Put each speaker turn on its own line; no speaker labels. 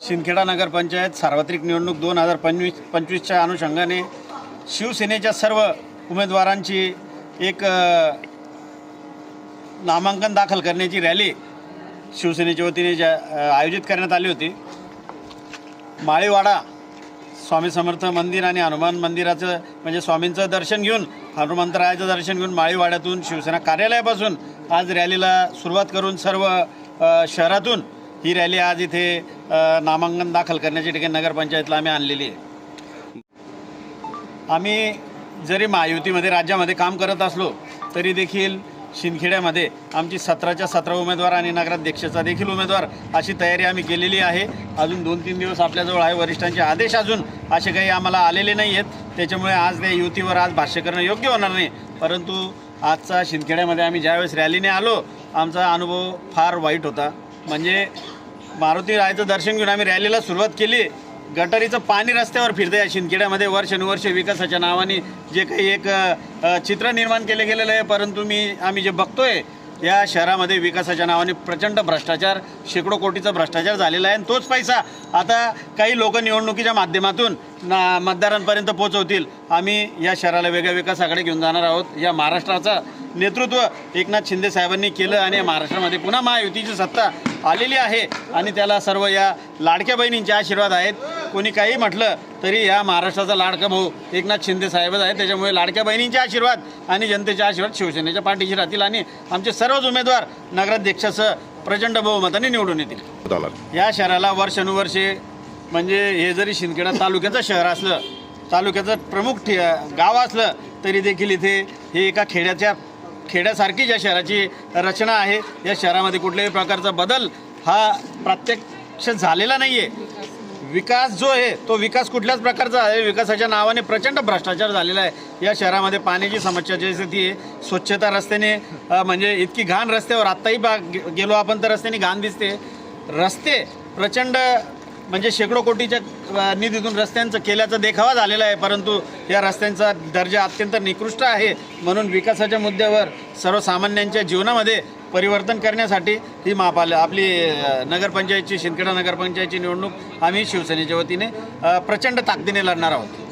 शिंदखेडा नगरपंचायत सार्वत्रिक निवडणूक दोन हजार पंचवीस पंचवीसच्या अनुषंगाने शिवसेनेच्या सर्व उमेदवारांची एक नामांकन दाखल करण्याची रॅली शिवसेनेच्या वतीने ज्या आयोजित करण्यात आली होती. माळीवाडा स्वामी समर्थ मंदिर आणि हनुमान मंदिराचं म्हणजे स्वामींचं दर्शन घेऊन हनुमंतरायाचं दर्शन घेऊन माळीवाड्यातून शिवसेना कार्यालयापासून आज रॅलीला सुरुवात करून सर्व शहरातून ही रॅली आज इथे नामांकन दाखल करण्याची ठिकाणी नगरपंचायतला आम्ही आणलेली आहे. आम्ही जरी महायुतीमध्ये राज्यामध्ये काम करत असलो तरी देखील शिंदखेड्यामध्ये आमची सतराच्या सतरा उमेदवार आणि नगराध्यक्षाचा देखील उमेदवार अशी तयारी आम्ही केलेली आहे. अजून दोन तीन दिवस आपल्याजवळ आहे. वरिष्ठांचे आदेश अजून असे काही आम्हाला आलेले नाही आहेत. त्याच्यामुळे आज त्या युतीवर आज भाष्य करणं योग्य होणार नाही. परंतु आजचा शिंदखेड्यामध्ये आम्ही ज्यावेळेस रॅलीने आलो आमचा अनुभव फार वाईट होता. म्हणजे मारुती रायचं दर्शन घेऊन आम्ही रॅलीला सुरुवात केली. गटारीचं पाणी रस्त्यावर फिरतं या शिंदखेड्यामध्ये. वर्षानुवर्ष विकासाच्या नावाने जे काही एक चित्र निर्माण केले गेलेलं आहे. परंतु मी आम्ही जे बघतोय या शहरामध्ये विकासाच्या नावाने प्रचंड भ्रष्टाचार शेकडो कोटीचा भ्रष्टाचार झालेला आहे. आणि तोच पैसा आता काही लोक निवडणुकीच्या माध्यमातून ना मतदारांपर्यंत पोहोचवतील. आम्ही या शहराला वेगळ्या विकासाकडे घेऊन जाणार आहोत. या महाराष्ट्राचा नेतृत्व एकनाथ शिंदे साहेबांनी केलं आणि महाराष्ट्रामध्ये पुन्हा महायुतीची सत्ता आलेली आहे. आणि त्याला सर्व या लाडक्या बहिणींचे आशीर्वाद आहेत. कोणी काही म्हटलं तरी या महाराष्ट्राचा लाडका भाऊ एकनाथ शिंदे साहेबच आहे त्याच्यामुळे लाडक्या बहिणींचे आशीर्वाद आणि जनतेचे आशीर्वाद शिवसेनेच्या पाठीशी राहतील आणि आमचे सर्वच उमेदवार नगराध्यक्षासह प्रचंड बहुमताने निवडून येतील. या शहराला वर्षानुवर्षे म्हणजे हे जरी शिंदखेडा तालुक्याचं शहर असलं तालुक्याचं प्रमुख ठे गाव असलं तरी देखील इथे हे एका खेड्याच्या खेड्यासारखी ज्या शहराची रचना आहे या शहरामध्ये कुठल्याही प्रकारचा बदल हा प्रत्यक्ष झालेला नाही आहे विकास जो आहे तो विकास कुठल्याच प्रकारचा आहे. विकासाच्या नावाने प्रचंड भ्रष्टाचार झालेला आहे. या शहरामध्ये पाण्याची समस्या जी ती आहे स्वच्छता रस्त्याने म्हणजे इतकी घाण रस्त्यावर आत्ताही बा गेलो आपण तर रस्त्याने घाण दिसते. रस्ते प्रचंड म्हणजे शेकडो कोटीच्या निधीतून रस्त्यांचं केल्याचा देखावा झालेला आहे परंतु या रस्त्यांचा दर्जा अत्यंत निकृष्ट आहे. म्हणून विकासाच्या मुद्द्यावर सर्वसामान्यांच्या जीवनामध्ये परिवर्तन करण्यासाठी ही महापाल आपली नगरपंचायतची शिंदखेडा नगरपंचायतची निवडणूक आम्ही शिवसेनेच्या वतीने प्रचंड ताकदीने लढणार आहोत.